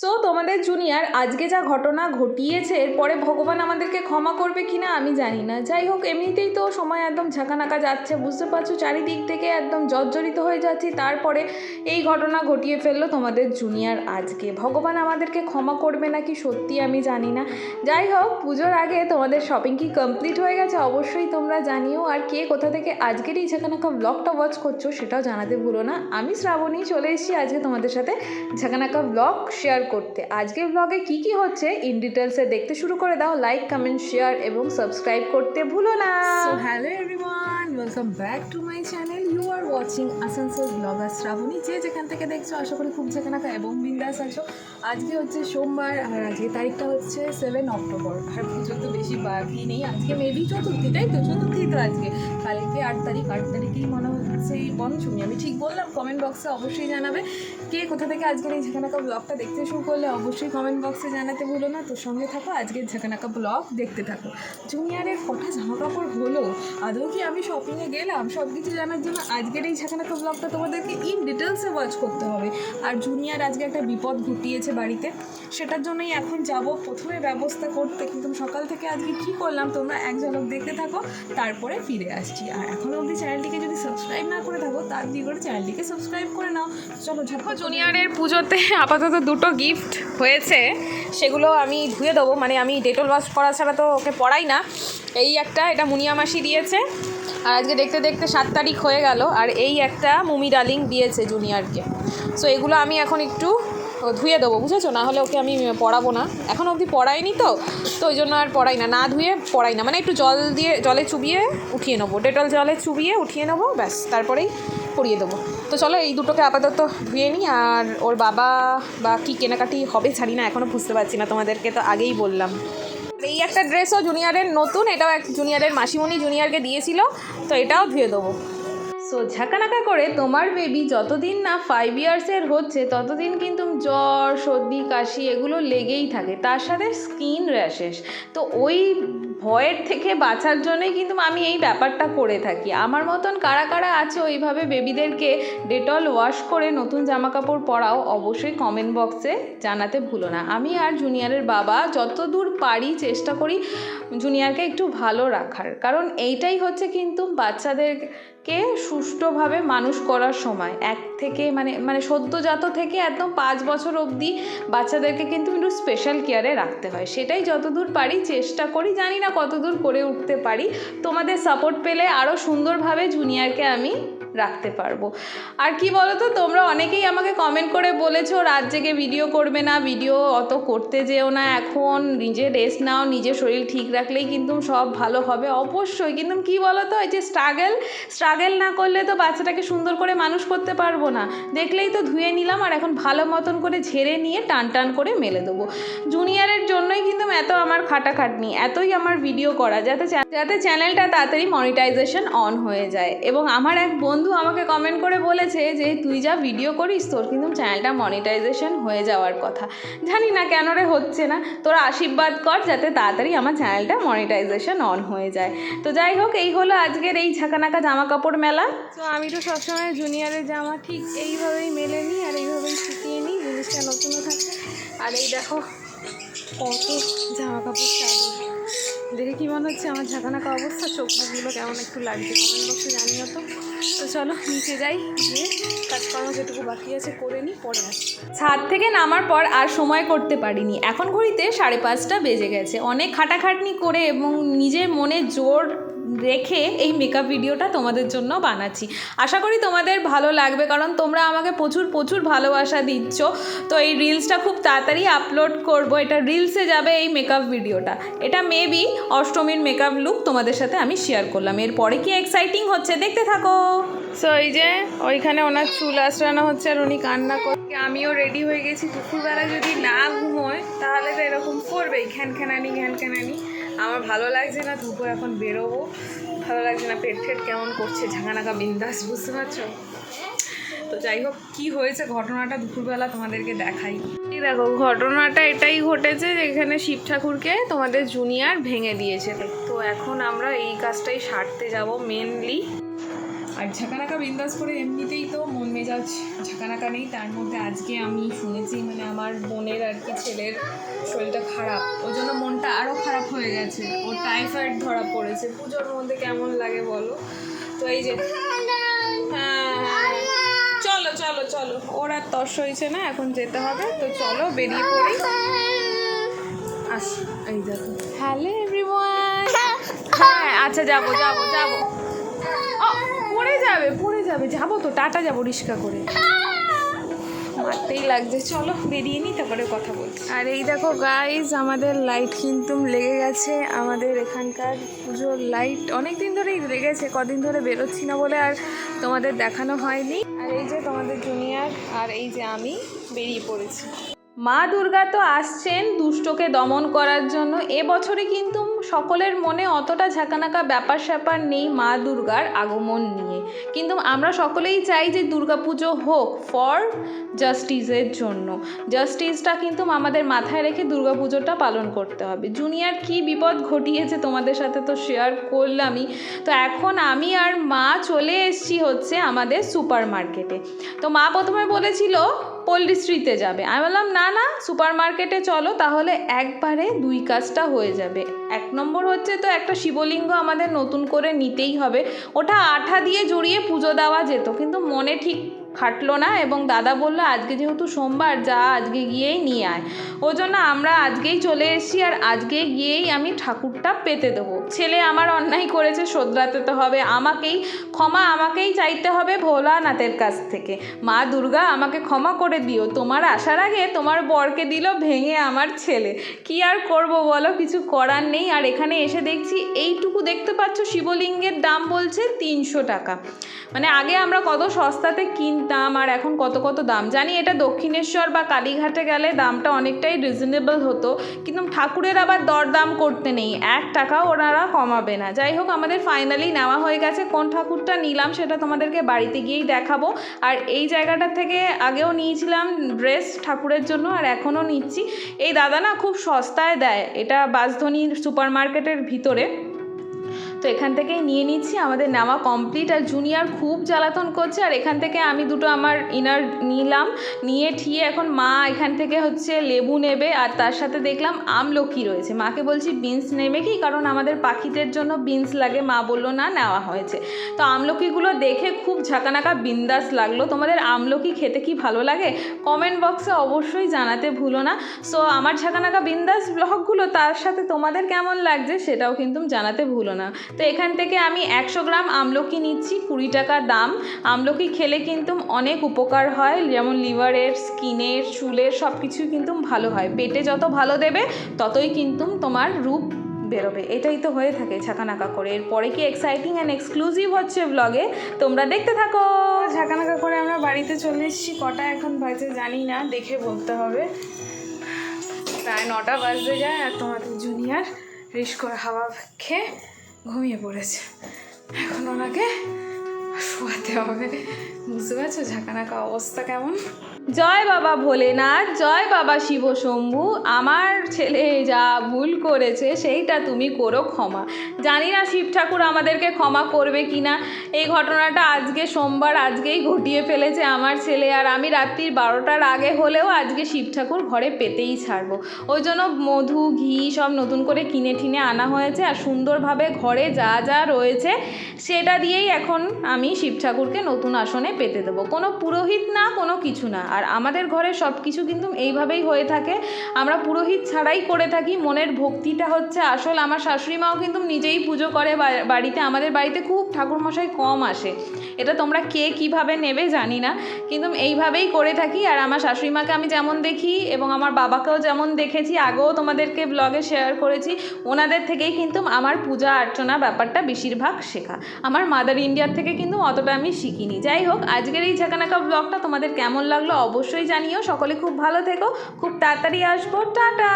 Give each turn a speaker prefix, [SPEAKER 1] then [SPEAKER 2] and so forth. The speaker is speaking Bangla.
[SPEAKER 1] সো তোমাদের জুনিয়র আজকে যা ঘটনা ঘটিয়েছে, এরপরে ভগবান আমাদেরকে ক্ষমা করবে কি না আমি জানি না। যাই হোক, এমনিতেই তো সময় একদম ঝাঁকানাকা যাচ্ছে, বুঝতে পারছ? চারিদিক থেকে একদম জর্জরিত হয়ে যাচ্ছি, তারপরে এই ঘটনা ঘটিয়ে ফেলল তোমাদের জুনিয়র আজকে। ভগবান আমাদেরকে ক্ষমা করবে নাকি সত্যি আমি জানি না। যাই হোক, পুজোর আগে তোমাদের শপিং কি কমপ্লিট হয়ে গেছে অবশ্যই তোমরা জানিও। আর কে কোথা থেকে আজকের এই ঝাঁকানাকা ব্লগটা ওয়াচ করছ সেটাও জানাতে ভুলো না। আমি শ্রাবণী চলে এসেছি আজকে তোমাদের সাথে ঝাঁকানাকা ব্লগ শেয়ার করতে। আজকের ব্লগে কি কি হচ্ছে ইন ডিটেলসে দেখতে শুরু করে দাও লাইক কমেন্ট শেয়ার এবং সাবস্ক্রাইব করতে ভুলো না।
[SPEAKER 2] Hello hello everyone, back to my channel you are watching Asansol blogger Shrabani যে যেখান থেকে দেখছ আশা করি খুব যেখানাকা এবং বিন্দাস আছো। আজকে হচ্ছে সোমবার আর আজকে তারিখটা হচ্ছে সেভেন অক্টোবর আর পুজো তো বেশি বাকি নেই। আজকে মেবি চতুর্থী তাই তো? চতুর্থী তো আজকে। কালকে আট তারিখ। আট তারিখেই মনে হচ্ছে এই পঞ্চমী। আমি ঠিক বললাম কমেন্ট বক্সে অবশ্যই জানাবে। কে কোথা থেকে আজকের এই ঝাঁকানাকা ব্লগটা দেখতে শুরু করলে অবশ্যই কমেন্ট বক্সে জানাতে ভুলো না। তোর সঙ্গে থাকো আজকের ঝাঁকানাকা ব্লগ দেখতে থাকো। জুনিয়রের কটা জামা কাপড় হলো? আদৌ কি আমি শপিংয়ে গেলাম সব কিছু জানার জন্য আজকের এই ঝাঁকানাকা ব্লগটা তোমাদেরকে ইন ডিটেলসে ওয়াচ করতে হবে। আর জুনিয়র আজকে একটা বিপদ ঘটিয়েছে বাড়িতে, সেটার জন্যই এখন যাব। প্রথমে ব্যবস্থা করতে কিন্তু সকাল থেকে আজকে কি করলাম, তোমরা এক ঝলক দেখতে থাকো, তারপরে ফিরে আসছি। আর এখনও অবধি চ্যানেলটিকে যদি সাবস্ক্রাইব না করে থাকো, তার দিয়ে করে চ্যানেলটিকে সাবস্ক্রাইব করে নাও। চলো ঝাঁকা
[SPEAKER 1] জুনিয়রের পুজোতে আপাতত দুটো গিফট হয়েছে, সেগুলো আমি ধুয়ে দেবো। মানে আমি ডেটল ওয়াশ করা ছাড়া তো ওকে পড়াই না। এই একটা, এটা মুনিয়া মাসি দিয়েছে। আর আজকে দেখতে দেখতে সাত তারিখ হয়ে গেল, আর এই একটা মুমি ডালিং দিয়েছে জুনিয়রকে। সো এগুলো আমি এখন একটু ধুয়ে দেবো, বুঝেছ? না হলে ওকে আমি পড়াবো না। এখন অবধি পড়াইনি তো তো ওই জন্য আর পড়াই না। না ধুয়ে পড়াই না। মানে একটু জল দিয়ে, জলে চুবিয়ে উঠিয়ে নেব। ডেটল জলে চুবিয়ে উঠিয়ে নেব, ব্যাস, তারপরেই পরিয়ে দেবো। তো চলো, এই দুটোকে আপাতত ধুয়ে নিই, আর ওর বাবা বা কী কেনাকাটি হবে জানি না এখনও বুঝতে পারছি না তোমাদেরকে, তো আগেই বললাম। এই একটা ড্রেসও জুনিয়রের নতুন, এটাও এক জুনিয়রের মাসিমণি জুনিয়রকে দিয়েছিল, তো এটাও ধুয়ে দেবো। সো ঝাঁকানাকা করে তোমার বেবি যতদিন না ফাইভ ইয়ার্সের হচ্ছে, ততদিন কিন্তু জ্বর, সর্দি, কাশি এগুলো লেগেই থাকে। তার সাথে স্কিন র্যাশেস তো ওই ভয়ের থেকে বাঁচার জন্যই কিন্তু আমি এই ব্যাপারটা করে থাকি। আমার মতন কারা কারা আছে ওইভাবে বেবিদেরকে ডেটল ওয়াশ করে নতুন জামা কাপড় পরাও অবশ্যই কমেন্ট বক্সে জানাতে ভুলো না। আমি আর জুনিয়রের বাবা যতদূর পারি চেষ্টা করি জুনিয়রকে একটু ভালো রাখার। কারণ এইটাই হচ্ছে কিন্তু বাচ্চাদেরকে সুষ্ঠুভাবে মানুষ করার সময়। এক থেকে মানে মানে সদ্যজাত থেকে একদম পাঁচ বছর অবধি বাচ্চাদেরকে কিন্তু একটু স্পেশাল কেয়ারে রাখতে হয়। সেটাই যতদূর পারি চেষ্টা করি। জানি না কতদূর করে উঠতে পারি, তোমাদের সাপোর্ট পেলে আরও সুন্দরভাবে জুনিয়রকে আমি রাখতে পারব। আর কি বলো তো তোমরা অনেকেই আমাকে কমেন্ট করে বলেছ, রাত জেগে ভিডিও করবে না ভিডিও অত করতে যেও না, এখন নিজে রেস্ট নাও, নিজের শরীর ঠিক রাখলেই কিন্তু সব ভালো হবে। অবশ্যই, কিন্তু কি বলো তো এই যে স্ট্রাগল স্ট্রাগল না করলে তো বাচ্চাটাকে সুন্দর করে মানুষ করতে পারব না। দেখলেই তো ধুয়ে নিলাম, আর এখন ভালো মতন করে ঝেড়ে নিয়ে টান টান করে মেলে দেবো। জুনিয়রের জন্যই কিন্তু এত আমার খাটাখাটনি, এতই আমার ভিডিও করা যাতে যাতে চ্যানেলটা তাড়াতাড়ি মনিটাইজেশন অন হয়ে যায়। এবং আমার এক বন্ধু আমাকে কমেন্ট করে বলেছে যে, তুই যা ভিডিও করিস, তোর কিন্তু চ্যানেলটা মনিটাইজেশন হয়ে যাওয়ার কথা। জানি না কেন রে হচ্ছে না। তোরা আশীর্বাদ কর যাতে তাড়াতাড়ি আমার চ্যানেলটা মনিটাইজেশন অন হয়ে যায়। তো যাই হোক, এই হলো আজকের এই ঝাঁকানাকা জামা কাপড় মেলা। তো আমি তো সবসময় জুনিয়রের জামা ঠিক এইভাবেই মেলে নিই আর এইভাবেই শিখিয়ে নিই জিনিসটা নতুনও থাকে। আর এই দেখো কত জামা কাপড় চাদর। দেখে কি মনে হচ্ছে আমার ঝাঁকানাকা অবস্থা? চোখ মুখগুলো কেমন একটু লাগছে কমেন্ট বক্সে জানিও তো। তো চলো, নিচে যাই, গিয়ে কাজকর্ম যেটুকু বাকি আছে করে নিই, পরে আসি ছাদ থেকে নামার পর আর সময় করতে পারিনি। এখন ঘড়িতে সাড়ে পাঁচটা বেজে গেছে। অনেক খাটাখাটনি করে এবং নিজের মনে জোর রেখে এই মেকআপ ভিডিওটা তোমাদের জন্য বানাচ্ছি। আশা করি তোমাদের ভালো লাগবে, কারণ তোমরা আমাকে প্রচুর প্রচুর ভালোবাসা দিচ্ছ। তো এই রিলসটা খুব তাড়াতাড়ি আপলোড করব। এটা রিলসে যাবে এই মেকআপ ভিডিওটা। এটা মেবি অষ্টমীর মেকআপ লুক তোমাদের সাথে আমি শেয়ার করলাম। এরপরে কি এক্সাইটিং হচ্ছে দেখতে থাকো। সো এই যে ওইখানে ওনার চুল আশ্রানো হচ্ছে আর উনি কান্না করছে। আমিও রেডি হয়ে গেছি। দুপুরবেলা যদি না ঘুমোয়, তাহলে তো এরকম করবেই। ঘ্যান খ্যানানি ঘ্যান খ্যানানি আমার ভালো লাগছে না দুপুর এখন বেরোবো। ভালো লাগছে না, পেট ফেট কেমন করছে, ঝাঁকানাকা বিন্দাস, বুঝতে পারছ? তো যাই হোক, কী হয়েছে ঘটনাটা দুপুরবেলা তোমাদেরকে দেখাই। দেখো, ঘটনাটা এটাই ঘটেছে যে এখানে শিব ঠাকুরকে তোমাদের জুনিয়র ভেঙে দিয়েছে। তো এখন আমরা এই কাজটাই সারতে যাব মেনলি
[SPEAKER 2] আর ঝাঁকানাকা বিন্দাস করে এমনিতেই তো মন মেজাজ ঝাঁকানাকা নেই তার মধ্যে আজকে আমি শুনেছি মানে আমার বোনের আর কি ছেলের শরীরটা খারাপ ওই জন্য মনটা আরও খারাপ হয়ে গেছে ওর টাইফয়েড ধরা পড়েছে পুজোর মধ্যে কেমন লাগে বলো? তো এই যে হ্যাঁ চলো চলো চলো ওর আর তর্স হয়েছে না এখন যেতে হবে তো চলো বেরিয়ে পড়ি। আস এই দেখো। Hello everyone. হ্যাঁ আচ্ছা যাব যাব যাব। ও, যাবে পড়ে যাবে যাব তো টাটা যাব রিক্সা করে। মারতেই লাগছে চলো বেরিয়ে নিই তারপরে কথা বলছি। আর এই দেখো গাইজ আমাদের লাইট কিন্তু লেগে গেছে আমাদের এখানকার পুজোর লাইট অনেক দিন ধরেই লেগেছে কদিন ধরে বেরোচ্ছি না বলে আর তোমাদের দেখানো হয়নি। আর এই যে তোমাদের জুনিয়র আর এই যে আমি বেরিয়ে পড়েছি।
[SPEAKER 1] মা দুর্গা তো আসছেন দুষ্টকে দমন করার জন্য এবছরে কিন্তু সকলের মনে অতটা ঝাঁকানাকা ব্যাপার স্যাপার নেই মা দুর্গার আগমন নিয়ে। কিন্তু আমরা সকলেই চাই যে দুর্গাপুজো হোক ফর জাস্টিসের জন্য। জাস্টিসটা কিন্তু আমাদের মাথায় রেখে দুর্গাপুজোটা পালন করতে হবে। জুনিয়র কি বিপদ ঘটিয়েছে তোমাদের সাথে তো শেয়ার করলামই। তো এখন আমি আর মা চলে এসেছি হচ্ছে আমাদের সুপার মার্কেটে তো মা প্রথমে বলেছিল পল্লীশ্রীতে যাবে। আমি বললাম, না না সুপার মার্কেটে চলো, তাহলে একবারে দুই কাজটা হয়ে যাবে। এক নম্বর হচ্ছে তো একটা শিবলিঙ্গ আমাদের নতুন করে নিতেই হবে। ওটা আঠা দিয়ে জড়িয়ে পুজো দেওয়া যেত, কিন্তু মনে ঠিক খাটলো না এবং দাদা বলল, আজকে যেহেতু সোমবার, যা আজকে গিয়েই নিয়ে আয়। ওই জন্য আমরা আজকেই চলে এসেছি আর আজকে গিয়েই আমি ঠাকুরটা পেতে দেবো। ছেলে আমার অন্যায় করেছে, শোধরাতে তো হবে। আমাকেই, ক্ষমা আমাকেই চাইতে হবে ভোলানাথের কাছ থেকে। মা দুর্গা, আমাকে ক্ষমা করে দিও। তোমার আসার আগে তোমার বরকে দিল ভেঙে আমার ছেলে। কি আর করব বলো, কিছু করার নেই। আর এখানে এসে দেখছি, এইটুকু দেখতে পাচ্ছ, শিবলিঙ্গের দাম বলছে তিনশো টাকা। মানে আগে আমরা কত সস্তাতে কিনতাম আর এখন কত কত দাম। জানি এটা দক্ষিণেশ্বর বা কালীঘাটে গেলে দামটা অনেকটাই রিজনেবল হতো, কিন্তু ঠাকুরের আবার দরদাম করতে নেই। এক টাকাও ওনারা কমাবে না। যাই হোক, আমাদের ফাইনালি নেওয়া হয়ে গেছে। কোন ঠাকুরটা নিলাম সেটা তোমাদেরকে বাড়িতে গিয়েই দেখাবো। আর এই জায়গাটা থেকে আগেও নিয়েছিলাম ড্রেস ঠাকুরের জন্য আর এখনও নিচ্ছি। এই দাদা না খুব সস্তায় দেয়। এটা বাসধনী সুপার মার্কেটের ভিতরে। তো এখান থেকেই নিয়ে নিচ্ছি। আমাদের নেওয়া কমপ্লিট আর জুনিয়র খুব জ্বালাতন করছে। আর এখান থেকে আমি দুটো আমার ইনার নিলাম। নিয়ে ঠিয়ে এখন মা এখান থেকে হচ্ছে লেবু নেবে। আর তার সাথে দেখলাম আমলকি রয়েছে। মাকে বলছি বিনস নেবে কি? কারণ আমাদের পাখিদের জন্য বিনস লাগে। মা বলল, না, নেওয়া হয়েছে। তো আমলকিগুলো দেখে খুব ঝাঁকানাকা বিন্দাস লাগল। তোমাদের আমলকি খেতে কি ভালো লাগে? কমেন্ট বক্সে অবশ্যই জানাতে ভুলো না। সো আমার ঝাঁকানাকা বিন্দাস ব্লগগুলো তার সাথে তোমাদের কেমন লাগছে সেটাও কিন্তু জানাতে ভুলো না। তো এখান থেকে আমি একশো গ্রাম আমলকি নিচ্ছি, কুড়ি টাকা দাম। আমলকি খেলে কিন্তু অনেক উপকার হয়, যেমন লিভারের, স্কিনের, চুলের সব কিছুই কিন্তু ভালো হয়। পেটে যত ভালো দেবে, ততই কিন্তু তোমার রূপ বেরোবে। এটাই তো হয়ে থাকে ঝাঁকানাকা করে। এরপরে কি এক্সাইটিং অ্যান্ড এক্সক্লুসিভ হচ্ছে ব্লগে তোমরা দেখতে থাকো!
[SPEAKER 2] ঝাঁকানাকা করে আমরা বাড়িতে চলে এসেছি। কটা এখন বাজে জানি না, দেখে বলতে হবে। প্রায় নটা বাজতে যায় আর তোমাদের জুনিয়র রিস করে হাওয়া খেয়ে ঘুমিয়ে পড়েছে। এখন ওনাকে শোয়াতে হবে। বুঝতে পারছ ঝাঁকানাকা অবস্থা কেমন?
[SPEAKER 1] জয় বাবা ভোলেনাথ, জয় বাবা শিব শম্ভু আমার ছেলে যা ভুল করেছে সেইটা তুমি করো ক্ষমা। জানি না শিব ঠাকুর আমাদেরকে ক্ষমা করবে কি না এই ঘটনাটা আজকে সোমবার, আজকেই ঘটিয়ে ফেলেছে আমার ছেলে। আর আমি রাত্রির বারোটার আগে হলেও আজকে শিব ঠাকুর ঘরে পেতেই ছাড়বো। ওই জন্য মধু, ঘি সব নতুন করে কিনে ঠিনে আনা হয়েছে। আর সুন্দরভাবে ঘরে যা যা রয়েছে, সেটা দিয়েই এখন আমি শিব ঠাকুরকে নতুন আসনে পেতে দেবো। কোনো পুরোহিত না, কোনো কিছু না। আর আমাদের ঘরে সব কিছু কিন্তু এইভাবেই হয়ে থাকে। আমরা পুরোহিত ছাড়াই করে থাকি। মনের ভক্তিটা হচ্ছে আসল। আমার শাশুড়ি মাও কিন্তু নিজেই পুজো করে বাড়িতে। আমাদের বাড়িতে খুব ঠাকুরমশাই কম আসে। এটা তোমরা কে কীভাবে নেবে জানি না। কিন্তু এইভাবেই করে থাকি। আর আমার শাশুড়ি মাকে আমি যেমন দেখি এবং আমার বাবাকেও যেমন দেখেছি, আগেও তোমাদেরকে ব্লগে শেয়ার করেছি, ওনাদের থেকেই কিন্তু আমার পূজা অর্চনা ব্যাপারটা বেশিরভাগ শেখা। আমার মাদার ইন্ডিয়ার থেকে কিন্তু অতটা আমি শিখিনি। যাই হোক, আজকের এই ঝাঁকানাকা ব্লগটা তোমাদের কেমন লাগল অবশ্যই জানিও। সকলে খুব ভালো থেকো। খুব তাড়াতাড়ি আসব। টাটা!